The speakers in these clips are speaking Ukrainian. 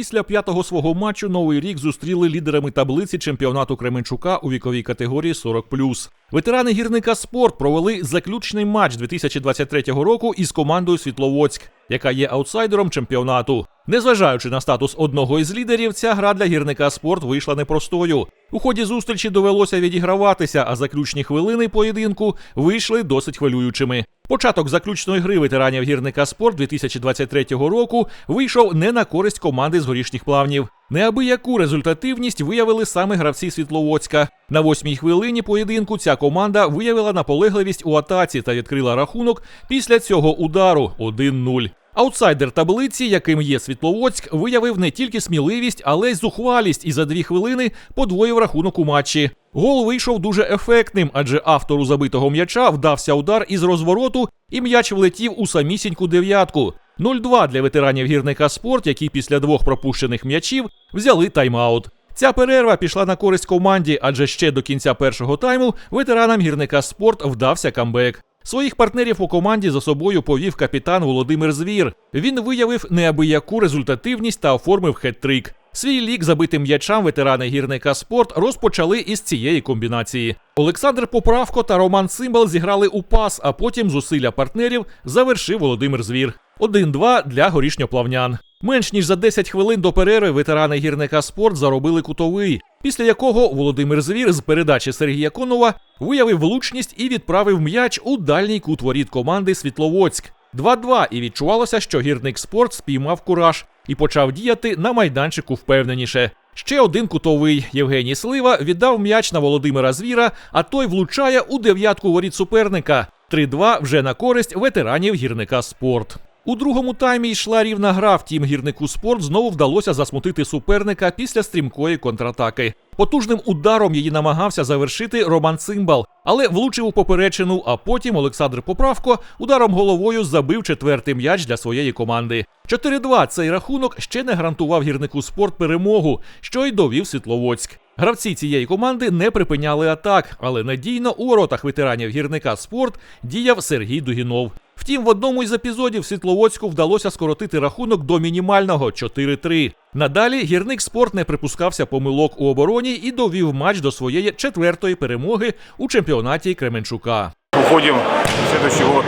після п'ятого свого матчу новий рік зустріли лідерами таблиці чемпіонату Кременчука у віковій категорії 40+. Ветерани гірника спорт провели заключний матч 2023 року із командою Світловодськ, яка є аутсайдером чемпіонату. Незважаючи на статус одного із лідерів, ця гра для гірника спорт вийшла непростою. У ході зустрічі довелося відіграватися, а заключні хвилини поєдинку вийшли досить хвилюючими. Початок заключної гри ветеранів гірника спорт 2023 року вийшов не на користь команди з горішніх плавнів. Неабияку результативність виявили саме гравці Світловодська. На восьмій хвилині поєдинку ця команда виявила наполегливість у атаці та відкрила рахунок після цього удару 1-0. Аутсайдер таблиці, яким є Світловодськ, виявив не тільки сміливість, але й зухвалість і за дві хвилини подвоїв рахунок у матчі. Гол вийшов дуже ефектним, адже автору забитого м'яча вдався удар із розвороту, і м'яч влетів у самісіньку дев'ятку. 0-2 для ветеранів гірника спорт, які після двох пропущених м'ячів взяли тайм-аут. Ця перерва пішла на користь команді, адже ще до кінця першого тайму ветеранам гірника спорт вдався камбек. Своїх партнерів по команді за собою повів капітан Володимир Звір. Він виявив неабияку результативність та оформив хет-трик. Свій лік забитим м'ячам ветерани гірника спорт розпочали із цієї комбінації. Олександр Поправко та Роман Цимбал зіграли у пас, а потім зусилля партнерів завершив Володимир Звір. 1-2 для горішньоплавнян. Менш ніж за 10 хвилин до перерви ветерани гірника спорт заробили кутовий, після якого Володимир Звір з передачі Сергія Конова виявив влучність і відправив м'яч у дальній кут воріт команди Світловодськ. 2-2 і відчувалося, що гірник спорт спіймав кураж і почав діяти на майданчику впевненіше. Ще один кутовий Євгеній Слива віддав м'яч на Володимира Звіра, а той влучає у дев'ятку воріт суперника. 3-2 вже на користь ветеранів гірника спорт. У другому таймі йшла рівна гра. Втім, гірнику спорт знову вдалося засмутити суперника після стрімкої контратаки. Потужним ударом її намагався завершити Роман Цимбал, але влучив у поперечину. А потім Олександр Поправко ударом головою забив четвертий м'яч для своєї команди. 4-2 цей рахунок ще не гарантував гірнику спорт перемогу, що й довів Світловодськ. Гравці цієї команди не припиняли атак, але надійно у воротах ветеранів гірника спорт діяв Сергій Дугінов. Втім, в одному із епізодів Світловодську вдалося скоротити рахунок до мінімального 4-3. Надалі гірник спорт не припускався помилок у обороні і довів матч до своєї четвертої перемоги у чемпіонаті Кременчука. Уходим в следующий год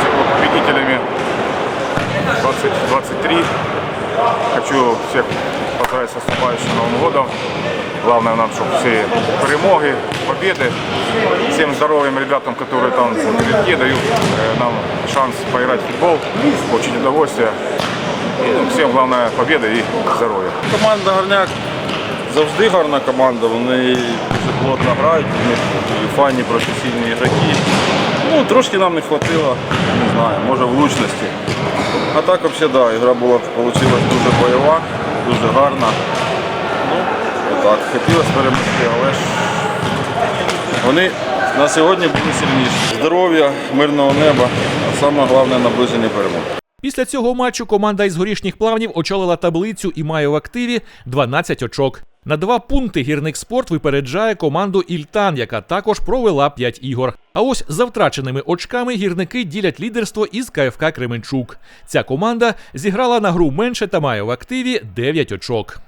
с победителями 2023. Хочу всех поздравить с наступающим Новым годом. Главное нам, чтобы все перемоги, победы. Всем здоровым ребятам, которые там впереди, дают э, нам шанс поиграть в футбол, получить удовольствие. И всем главное победа и здоровья. Команда Горняк завжди гарна команда, вони дуже плотно грають, у них і файні професійні ігроки. Ну, трошки нам не вистачило, не знаю, може влучності. А так взагалі, да, ігра була вийшла дуже бойова, дуже гарна. Ну, отак, хотілося перемогти, але ж вони на сьогодні були сильніші. Здоров'я, мирного неба, а саме головне наближення перемоги. Після цього матчу команда із горішніх плавнів очолила таблицю і має в активі 12 очок. На два пункти гірник спорт випереджає команду Ільтан, яка також провела 5 ігор. А ось за втраченими очками гірники ділять лідерство із КФК Кременчук. Ця команда зіграла на гру менше та має в активі 9 очок.